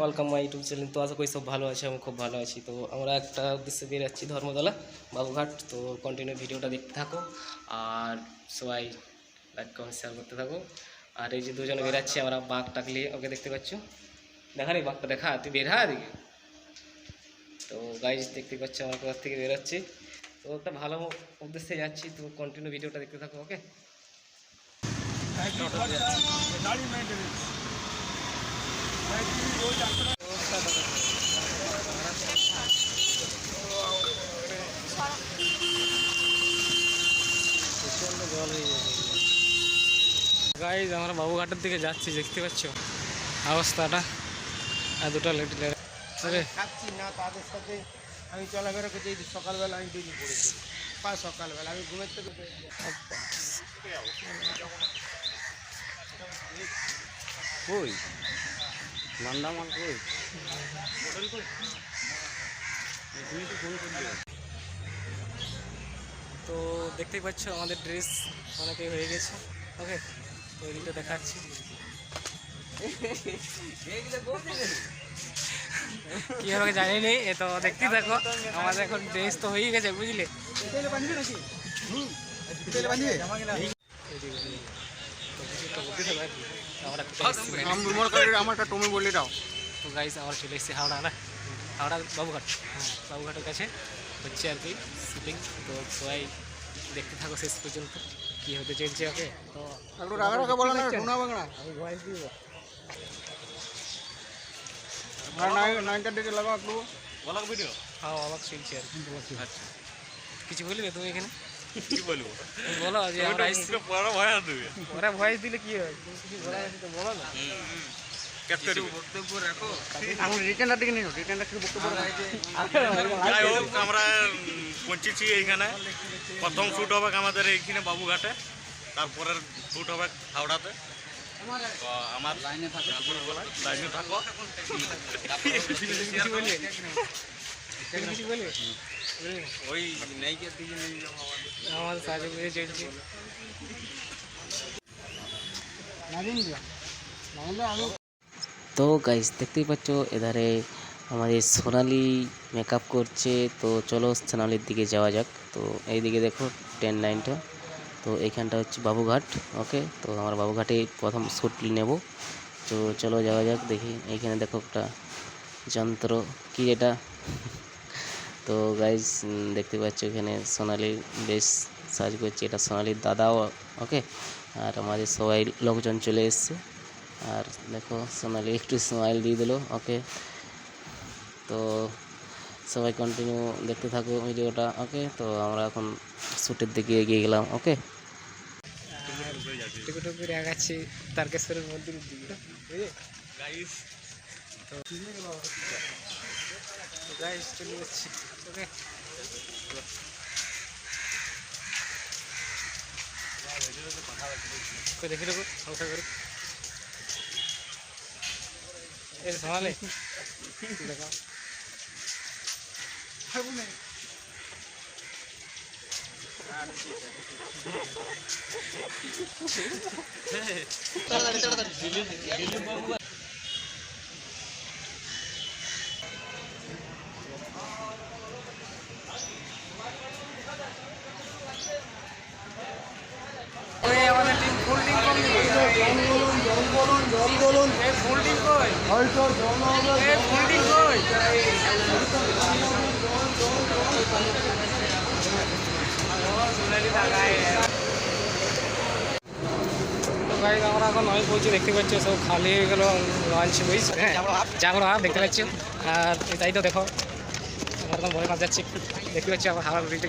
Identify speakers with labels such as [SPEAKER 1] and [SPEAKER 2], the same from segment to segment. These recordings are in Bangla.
[SPEAKER 1] ওয়েলকাম মাই ইউটিউব চ্যানেল তো আশা করি সব ভালো আছে, আমি খুব ভালো আছি। তো আমরা একটা উদ্দেশ্যে বের যাচ্ছি ধর্মতলা, বাবুঘাট। তো কন্টিনিউ ভিডিওটা দেখতে থাকো। আর সবাই লাইক কমেন্ট শেয়ার করতে থাকো। আর এই যে দুজনে বেরাচ্ছি আমরা বাঘ টাকলি ওকে দেখতে পাচ্ছ। দেখা রে, বাঘটা দেখা, তুই বের হা দিকে তো গাইজ দেখতে পাচ্ছ, আমরা কোথা থেকে বেরোচ্ছি তো একটা ভালো উদ্দেশ্যে যাচ্ছি, তো কন্টিনিউ ভিডিওটা দেখতে থাকো ওকে গাইজ আমরা বাবুঘাটের দিকে যাচ্ছি, দেখতে পাচ্ছ? অবস্থাটা। আর দুটো লেট আরে।
[SPEAKER 2] খাচ্ছি না তাদের সাথে আমি চলাফেরা করছি সকালবেলা আমি বেরিয়ে পড়েছি পা সকালবেলা আমি ঘুমের থেকে
[SPEAKER 3] কই? নন্দামাল কই?
[SPEAKER 1] তো দেখতেই পাচ্ছ আমাদের ড্রেস অনেকেই হয়ে গেছে। ওকে তো এদিকটা দেখাচ্ছি। কি হবে জানি নি এ তো দেখতে থাকো আমাদের এখন ড্রেস তো হয়েই গেছে বুঝলে? তো গাইস আমরা চলে এসেছি হাওড়া না হাওড়া বাবুঘাট হ্যাঁ বাবুঘাটের কাছে হচ্ছে আর কি শুটিং তো সবাই দেখতে থাকো শেষ পর্যন্ত কী হতে চলছে ওকে
[SPEAKER 2] নাইনটার
[SPEAKER 1] হ্যাঁ অবাক চলছে আর কি
[SPEAKER 3] আচ্ছা
[SPEAKER 1] কিছু বলবে তুমি এখানে
[SPEAKER 3] কি বলব
[SPEAKER 1] বলো যে আমরা
[SPEAKER 3] পড়া ভয় দেবে।
[SPEAKER 1] ওরা ভয়েস দিলে কি হয়? বলো না
[SPEAKER 2] বক্তব্য রাখো। আমি রিটার্নটার দিকে নিও রিটার্নটা থেকে বক্তব্য
[SPEAKER 3] যাই হোক আমরা পৌঁছেছি এইখানে। প্রথম শ্যুট হবে আমাদের এইখানে বাবুঘাটে। তারপরের শ্যুট হবে হাওড়াতে। আমার লাইনে থাকো। লাইনে থাকো।
[SPEAKER 1] কিছু বলবে তুমি কিছু বলবে
[SPEAKER 3] ওই নাইকের দিকে নিয়ে যাব আমাদের
[SPEAKER 1] আমাদের চলছে তো গাইস দেখতেই পাচ্ছ এধারে আমাদের সোনালি মেকআপ করছে। তো চলো সোনালির দিকে যাওয়া যাক। তো এইদিকে দেখো ট্রেন লাইনটা তো এইখানটা হচ্ছে বাবুঘাট ওকে তো আমার বাবুঘাটে প্রথম শ্যুট নেব। তো চলো যাওয়া যাক দেখি। এইখানে দেখো একটা যন্ত্র। কি এটা? তো গাইজ দেখতে পাচ্ছ এখানে সোনালি বেশ সাজ করছে। এটা সোনালির দাদাও ওকে আর আমাদের সবাই লোকজন চলে এসছে। আর দেখো, সোনালি একটু স্মাইল দিয়ে দিল ওকে তো সবাই কন্টিনিউ দেখতে থাকো ভিডিওটা ওকে তো আমরা এখন শ্যুটের দিকে এগিয়ে গেলাম ওকে
[SPEAKER 3] গাইস
[SPEAKER 1] চলে যাচ্ছি। ওকে। দেখি লোক হালকা করে। এই সমালে দেখা ওই এই ফুল টিম কই কই গাইজ আমরা এখন নয় বলছি দেখতে পাচ্ছি সব খালি হয়ে গেল লঞ্চ হ্যাঁ হাফ দেখতে পাচ্ছি আর এটাই তো দেখো আমরা এখন ভয় মাছ দেখতে পাচ্ছি আমার হাওড়া দেখতে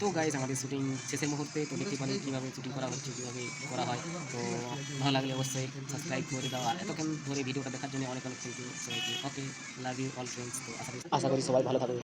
[SPEAKER 1] তো
[SPEAKER 4] গাইজ আমাদের শুটিং শেষের মুহূর্তে তো দেখতে পারেন কীভাবে শুটিং করা হচ্ছে, কীভাবে করা হয়। তো ভালো লাগলে অবশ্যই সাবস্ক্রাইব করে দেওয়া এতক্ষণ ধরে ভিডিওটা দেখার জন্য অনেক অনেক থ্যাংক ইউ সবাইকে। Okay love you all friends তো আশা করি সবাই ভালো থাকবে।